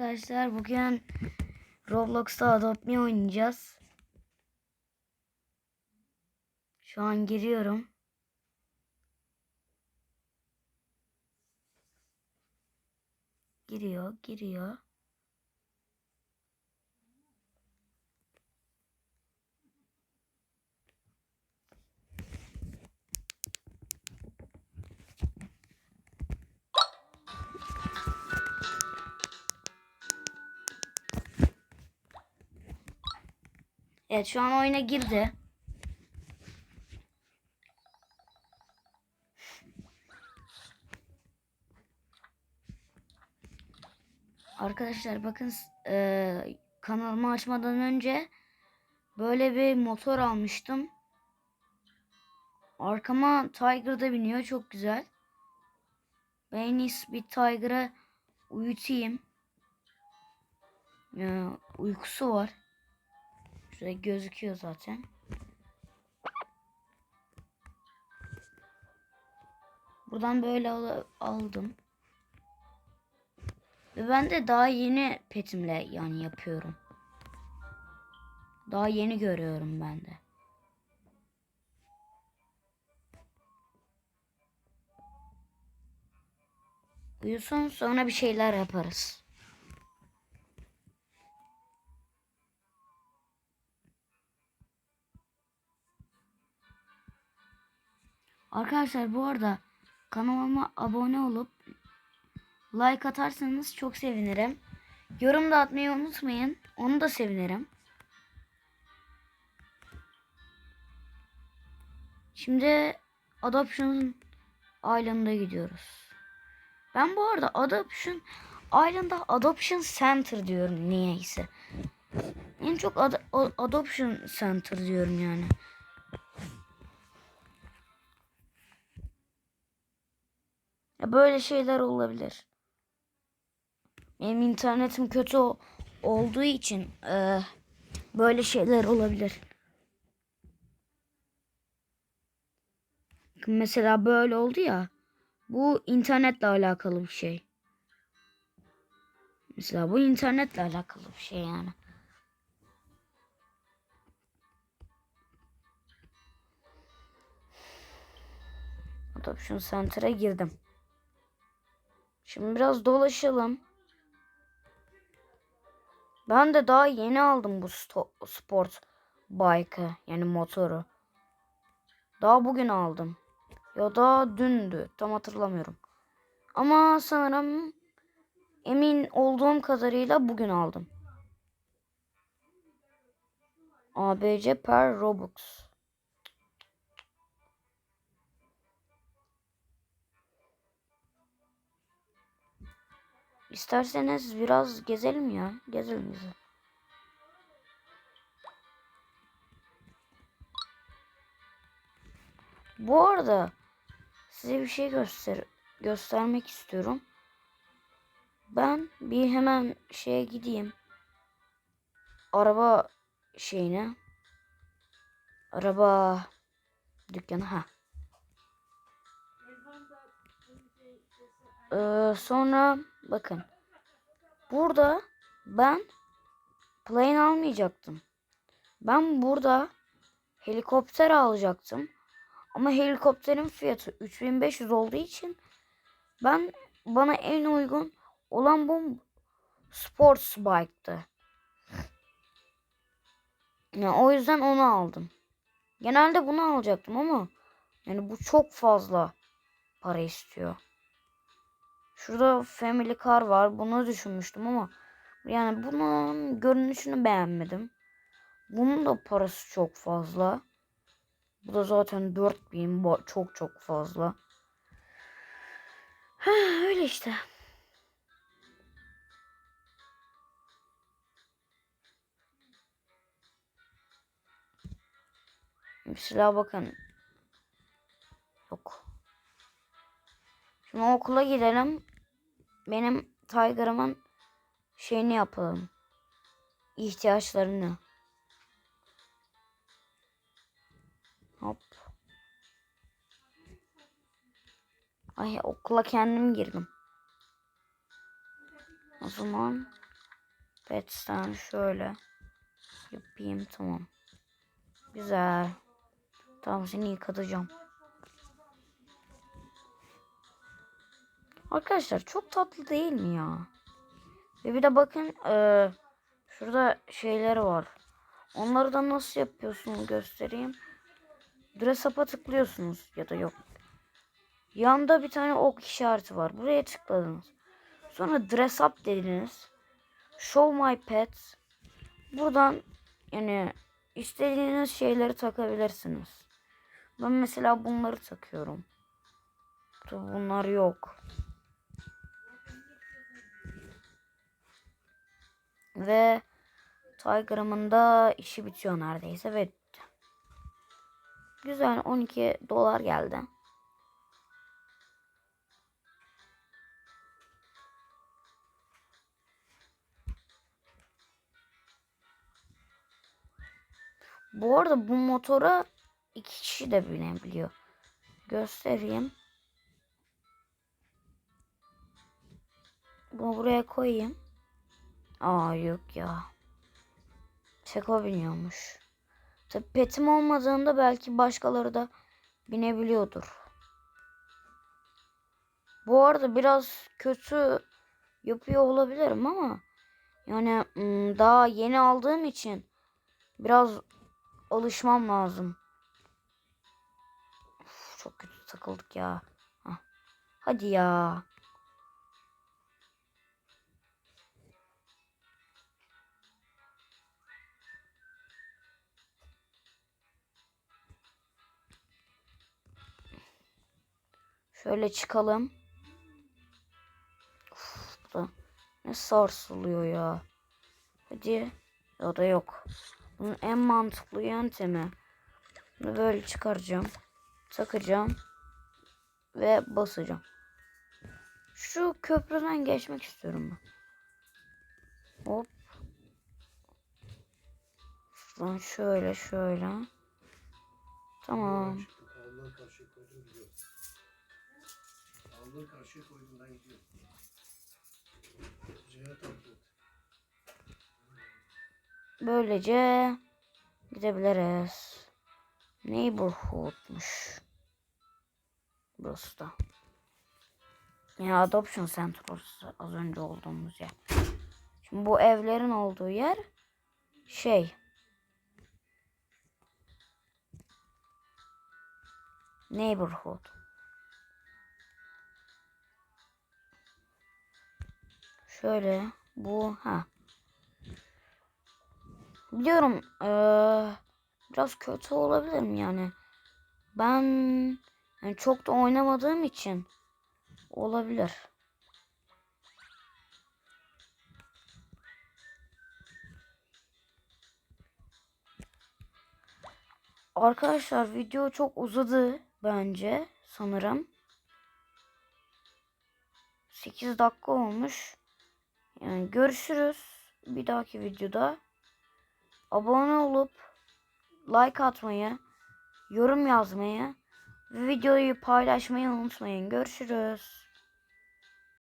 Arkadaşlar bugün Roblox'ta Adopt Me oynayacağız. Şu an giriyorum. Giriyor, giriyor. Evet şu an oyuna girdi. Arkadaşlar bakın e, kanalımı açmadan önce böyle bir motor almıştım. Arkama Tiger da biniyor çok güzel. Ben bir Tiger'a uyutayım. Ya, uykusu var. Şurada gözüküyor zaten. Buradan böyle al- aldım. Ve ben de daha yeni petimle yani yapıyorum. Daha yeni görüyorum ben de. Uyusun sonra bir şeyler yaparız. Arkadaşlar bu arada kanalıma abone olup like atarsanız çok sevinirim. Yorum da atmayı unutmayın. Onu da sevinirim. Şimdi Adoption Island'a gidiyoruz. Ben bu arada Adoption Island'a Adoption Center diyorum niyeyse. En çok ad- Adoption Center diyorum yani. Böyle şeyler olabilir. Benim internetim kötü olduğu için eee, böyle şeyler olabilir. Mesela böyle oldu ya. Bu internetle alakalı bir şey. Mesela bu internetle alakalı bir şey yani. Adoption Center'a girdim. Şimdi biraz dolaşalım. Ben de daha yeni aldım bu sport bike'ı yani motoru. Daha bugün aldım. Ya da dündü. Tam hatırlamıyorum. Ama sanırım emin olduğum kadarıyla bugün aldım. ABC per Robux. İsterseniz biraz gezelim ya. Gezelim bize. Bu arada size bir şey göster göstermek istiyorum. Ben bir hemen şeye gideyim. Araba şeyine. Araba dükkanı ha. Ee, sonra bakın. Burada ben plane almayacaktım. Ben burada helikopter alacaktım. Ama helikopterin fiyatı 3500 olduğu için ben bana en uygun olan bu sports bike'tı. Yani o yüzden onu aldım. Genelde bunu alacaktım ama yani bu çok fazla para istiyor. Şurada family car var. Bunu düşünmüştüm ama yani bunun görünüşünü beğenmedim. Bunun da parası çok fazla. Bu da zaten 4000 bu çok çok fazla. Ha, öyle işte. Mesela bakın. Yok. Şimdi okula gidelim. Benim Tiger'ımın şeyini yapalım. İhtiyaçlarını. Hop. Ay okula kendim girdim. O zaman Pet'ten şöyle yapayım tamam. Güzel. Tamam seni yıkatacağım. Arkadaşlar çok tatlı değil mi ya? Ve bir de bakın eee, şurada şeyleri var. Onları da nasıl yapıyorsunuz göstereyim. Dress up'a tıklıyorsunuz ya da yok. Yanda bir tane ok işareti var. Buraya tıkladınız. Sonra dress up dediniz. Show my pets. Buradan yani istediğiniz şeyleri takabilirsiniz. Ben mesela bunları takıyorum. Bunlar yok. Ve Tiger'ımın da işi bitiyor neredeyse ve. Güzel 12 dolar geldi. Bu arada bu motora iki kişi de binebiliyor. Göstereyim. Bunu buraya koyayım. Aa yok ya. Seko biniyormuş. Tabi petim olmadığında belki başkaları da binebiliyordur. Bu arada biraz kötü yapıyor olabilirim ama yani ım, daha yeni aldığım için biraz alışmam lazım. Uf, çok kötü takıldık ya. Hadi ya. Şöyle çıkalım. Uf, bu da ne sarsılıyor ya. Hadi. Ya da yok. Bunun en mantıklı yöntemi. Bunu böyle çıkaracağım. Takacağım. Ve basacağım. Şu köprüden geçmek istiyorum ben. Hop. Şuradan şöyle şöyle. Tamam. Havluları karşıya ben gidiyorum. Cihat abla. Böylece gidebiliriz. Neighborhood'muş. Burası da. Ya Adoption Center orası az önce olduğumuz yer. Şimdi bu evlerin olduğu yer şey. Neighborhood. Şöyle bu ha. Biliyorum eee, biraz kötü olabilirim yani. Ben yani çok da oynamadığım için olabilir. Arkadaşlar video çok uzadı bence sanırım. 8 dakika olmuş. Yani görüşürüz bir dahaki videoda. Abone olup like atmayı, yorum yazmayı ve videoyu paylaşmayı unutmayın. Görüşürüz.